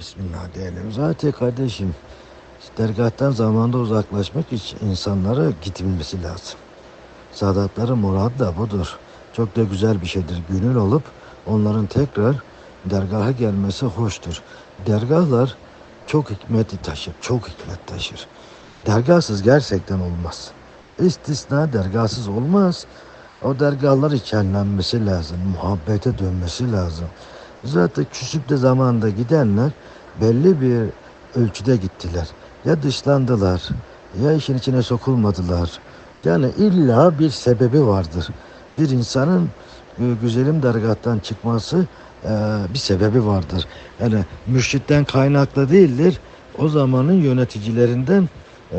Bismillah diyelim. Zaten kardeşim dergahtan zamanda uzaklaşmak için insanlara gidilmesi lazım. Sadatların muradı da budur. Çok da güzel bir şeydir. Gönül olup onların tekrar dergaha gelmesi hoştur. Dergahlar çok hikmeti taşır. Çok hikmet taşır. Dergahsız gerçekten olmaz. İstisna dergahsız olmaz. O dergahlar içenlenmesi lazım. Muhabbete dönmesi lazım. Zaten küsüp de zamanda gidenler belli bir ölçüde gittiler. Ya dışlandılar ya işin içine sokulmadılar. Yani illa bir sebebi vardır. Bir insanın e, güzelim dergahtan çıkması e, bir sebebi vardır. Yani mürşitten kaynaklı değildir. O zamanın yöneticilerinden e,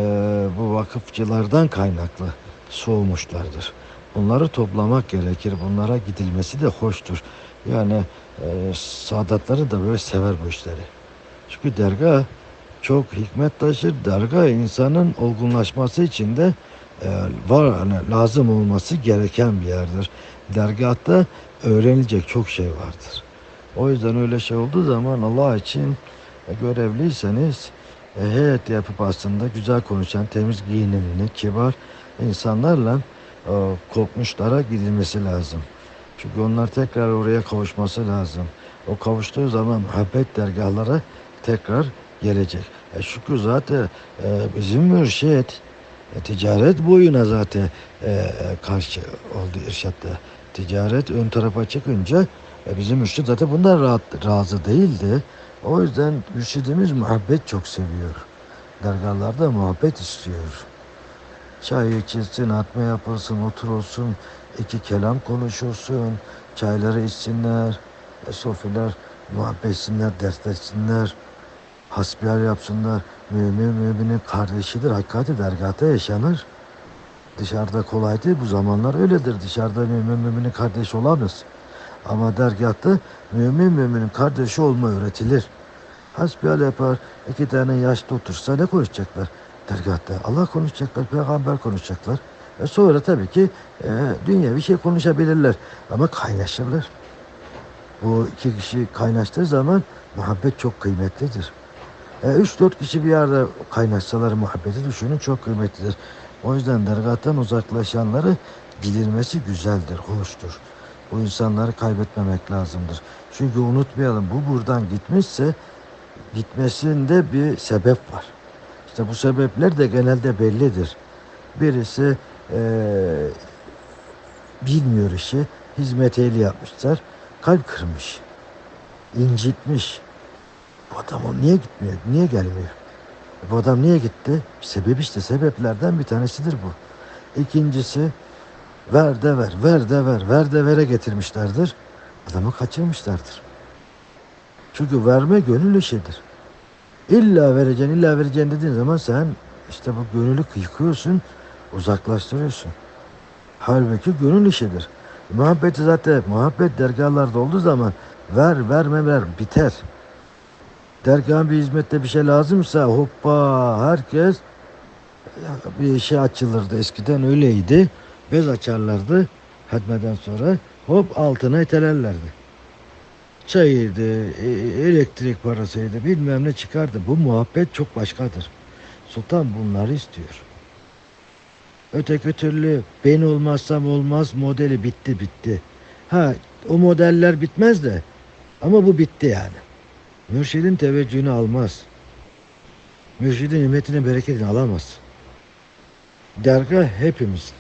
bu vakıfçılardan kaynaklı soğumuşlardır. Bunları toplamak gerekir. Bunlara gidilmesi de hoştur. Yani e, sadatları da böyle sever bu işleri. Çünkü dergah çok hikmet taşır. Dergah insanın olgunlaşması için de e, var hani lazım olması gereken bir yerdir. Dergahta öğrenilecek çok şey vardır. O yüzden öyle şey olduğu zaman Allah için e, görevliyseniz e, heyet yapıp aslında güzel konuşan, temiz giyinimli, kibar insanlarla kopmuşlara gidilmesi lazım. Çünkü onlar tekrar oraya kavuşması lazım. O kavuştuğu zaman muhabbet dergahlara tekrar gelecek. E şükür zaten e, bizim mürşit e, ticaret boyuna zaten e, e, karşı oldu irşatta. Ticaret ön tarafa çıkınca e, bizim mürşit zaten bundan rahat, razı değildi. O yüzden mürşidimiz muhabbet çok seviyor. Dergahlarda muhabbet istiyor. Çay içilsin, atma yapılsın, oturulsun, iki kelam konuşulsun, çayları içsinler, e, sofralar muhabbet etsinler, ders etsinler, hasbihal yapsınlar. Mümin müminin kardeşidir, hakikati dergahta yaşanır. Dışarıda kolay değil, bu zamanlar öyledir. Dışarıda mümin müminin kardeşi olamaz. Ama dergahta mümin müminin kardeşi olma öğretilir. Hasbihal yapar, iki tane yaşlı otursa ne konuşacaklar? Dergahta Allah konuşacaklar, peygamber konuşacaklar. E sonra tabii ki e, dünya bir şey konuşabilirler ama kaynaşırlar. Bu iki kişi kaynaştığı zaman muhabbet çok kıymetlidir. E, üç dört kişi bir arada kaynaşsalar muhabbeti düşünün çok kıymetlidir. O yüzden dergahtan uzaklaşanları bilirmesi güzeldir, hoştur. Bu insanları kaybetmemek lazımdır. Çünkü unutmayalım bu buradan gitmişse gitmesinde bir sebep var. İşte bu sebepler de genelde bellidir. Birisi eee, bilmiyor işi, hizmet ehli yapmışlar, kalp kırmış, incitmiş. Bu adam o niye gitmiyor, niye gelmiyor? Bu adam niye gitti? Sebep işte sebeplerden bir tanesidir bu. İkincisi ver de ver, ver de ver, ver de vere getirmişlerdir. Adamı kaçırmışlardır. Çünkü verme gönül işidir. İlla vereceksin, illa vereceksin dediğin zaman sen işte bu gönülü yıkıyorsun, uzaklaştırıyorsun. Halbuki gönül işidir. Muhabbeti zaten, muhabbet dergahlarda olduğu zaman ver, verme, ver, biter. Dergahın bir hizmette bir şey lazımsa hoppa herkes bir şey açılırdı. Eskiden öyleydi. Bez açarlardı hatmeden sonra hop altına itelerlerdi. Çayıydı, e- elektrik parasıydı bilmem ne çıkardı. Bu muhabbet çok başkadır. Sultan bunları istiyor. Öteki türlü ben olmazsam olmaz modeli bitti bitti. Ha o modeller bitmez de ama bu bitti yani. Mürşidin teveccühünü almaz. Mürşidin himmetini bereketini alamaz. Dergah hepimiz.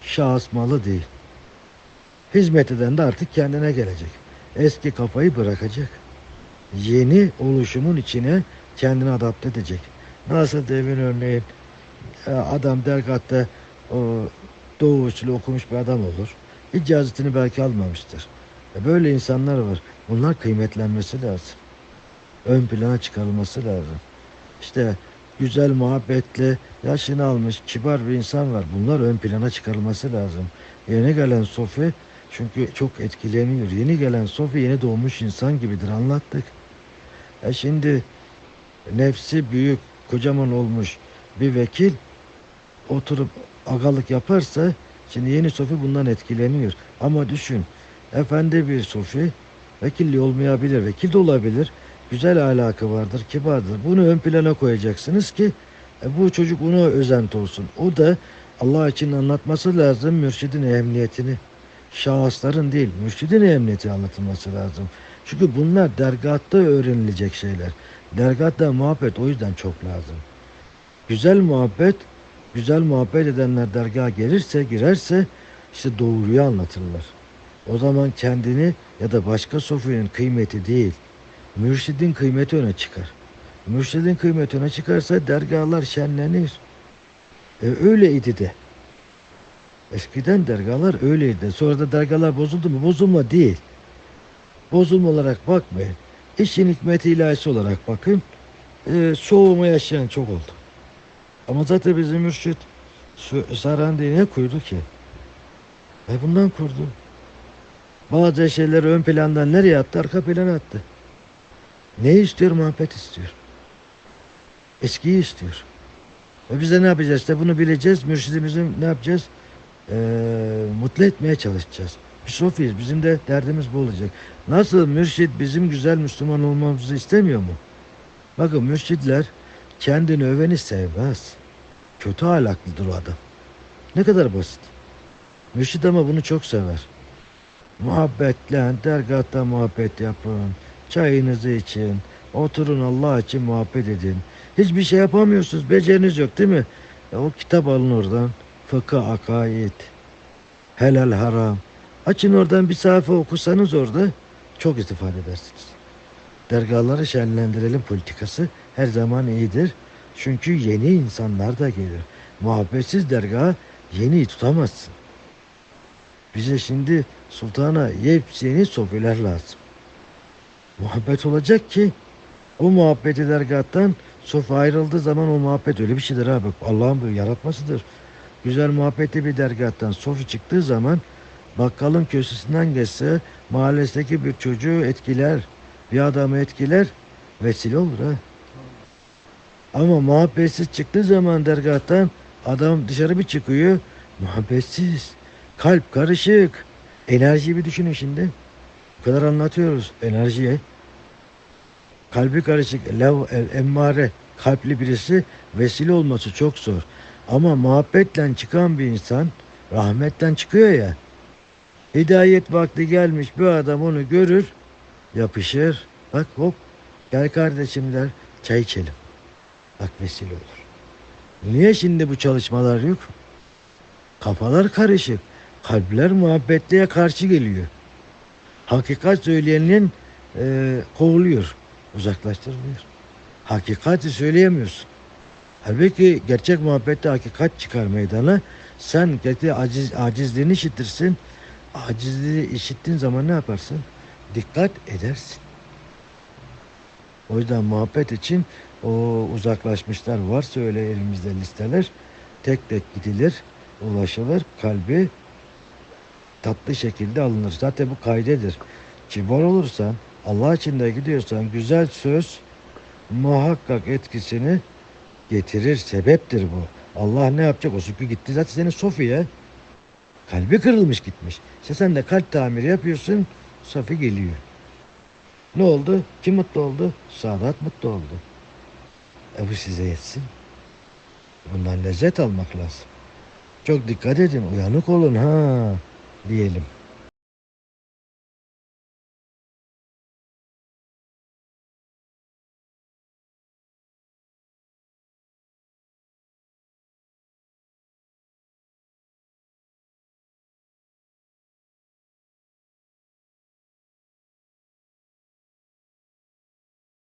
Şahıs malı değil. Hizmet eden de artık kendine gelecek. Eski kafayı bırakacak. Yeni oluşumun içine kendini adapte edecek. Nasıl devin örneğin e, adam dergahta o doğu usulü okumuş bir adam olur. İcazetini belki almamıştır. E, Böyle insanlar var. Bunlar kıymetlenmesi lazım. Ön plana çıkarılması lazım. İşte güzel, muhabbetli, yaşını almış, kibar bir insan var. Bunlar ön plana çıkarılması lazım. Yeni gelen Sofi çünkü çok etkileniyor. Yeni gelen Sofi yeni doğmuş insan gibidir anlattık. E şimdi nefsi büyük, kocaman olmuş bir vekil oturup agalık yaparsa şimdi yeni Sofi bundan etkileniyor. Ama düşün efendi bir Sofi Vekilliği olmayabilir, vekil de olabilir. Güzel ahlakı vardır, kibardır. Bunu ön plana koyacaksınız ki e, bu çocuk ona özenti olsun. O da Allah için anlatması lazım mürşidin ehemmiyetini. Şahısların değil, mürşidin ehemmiyeti anlatılması lazım. Çünkü bunlar dergahta öğrenilecek şeyler. Dergahta muhabbet o yüzden çok lazım. Güzel muhabbet, güzel muhabbet edenler dergaha gelirse, girerse işte doğruyu anlatırlar. O zaman kendini ya da başka sofyanın kıymeti değil, mürşidin kıymeti öne çıkar. Mürşidin kıymeti öne çıkarsa dergahlar şenlenir. E, öyleydi de. Eskiden dergahlar öyleydi. Sonra da dergahlar bozuldu mu? Bozulma değil. Bozulma olarak bakmayın. İşin hikmeti ilahisi olarak bakın. E, soğuma yaşayan çok oldu. Ama zaten bizim mürşit Sarandi'yi ne kurdu ki? E bundan kurdu. Bazı şeyleri ön plandan nereye attı? Arka plana attı. Ne istiyor? Muhabbet istiyor. Eskiyi istiyor. Ve biz de ne yapacağız? İşte bunu bileceğiz. Mürşidimizi ne yapacağız? Ee, mutlu etmeye çalışacağız. Sofiyiz. Bizim de derdimiz bu olacak. Nasıl mürşid bizim güzel Müslüman olmamızı istemiyor mu? Bakın mürşidler kendini öveni sevmez. Kötü ahlaklıdır o adam. Ne kadar basit. Mürşid ama bunu çok sever. Muhabbetle, dergahta muhabbet yapın. Çayınızı için. Oturun Allah için muhabbet edin. Hiçbir şey yapamıyorsunuz. Beceriniz yok değil mi? E, o kitap alın oradan. Fıkıh, akaid, helal, haram. Açın oradan bir sayfa okusanız orada çok istifade edersiniz. Dergahları şenlendirelim politikası her zaman iyidir. Çünkü yeni insanlar da gelir. Muhabbetsiz dergaha yeni tutamazsın. Bize şimdi sultana yepyeni sofiler lazım. Muhabbet olacak ki o muhabbeti dergahtan sofi ayrıldığı zaman o muhabbet öyle bir şeydir abi. Allah'ın bir yaratmasıdır. Güzel muhabbeti bir dergahtan sofi çıktığı zaman bakkalın köşesinden geçse mahallesindeki bir çocuğu etkiler, bir adamı etkiler, vesile olur ha. Ama muhabbetsiz çıktığı zaman dergahtan adam dışarı bir çıkıyor, muhabbetsiz, kalp karışık. Enerjiyi bir düşünün şimdi. Bu kadar anlatıyoruz enerjiye. Kalbi karışık, el, emmare, kalpli birisi vesile olması çok zor. Ama muhabbetle çıkan bir insan rahmetten çıkıyor ya. Hidayet vakti gelmiş bir adam onu görür, yapışır. Bak hop gel kardeşim der çay içelim. Bak vesile olur. Niye şimdi bu çalışmalar yok? Kafalar karışık. Kalpler muhabbetliğe karşı geliyor. Hakikat söyleyenin e, kovuluyor. Uzaklaştırılıyor. Hakikati söyleyemiyorsun. Halbuki gerçek muhabbette hakikat çıkar meydana. Sen kendi aciz, acizliğini işitirsin. Acizliği işittiğin zaman ne yaparsın? Dikkat edersin. O yüzden muhabbet için o uzaklaşmışlar varsa öyle elimizde listeler tek tek gidilir, ulaşılır, kalbi tatlı şekilde alınır. Zaten bu kaydedir. Kibar olursan, Allah için de gidiyorsan güzel söz muhakkak etkisini getirir, sebeptir bu. Allah ne yapacak? O çünkü gitti zaten senin Sofi'ye. Kalbi kırılmış gitmiş. İşte sen de kalp tamiri yapıyorsun, Sofi geliyor. Ne oldu? Kim mutlu oldu? Sadat mutlu oldu. E bu size yetsin. Bundan lezzet almak lazım. Çok dikkat edin, uyanık olun ha diyelim.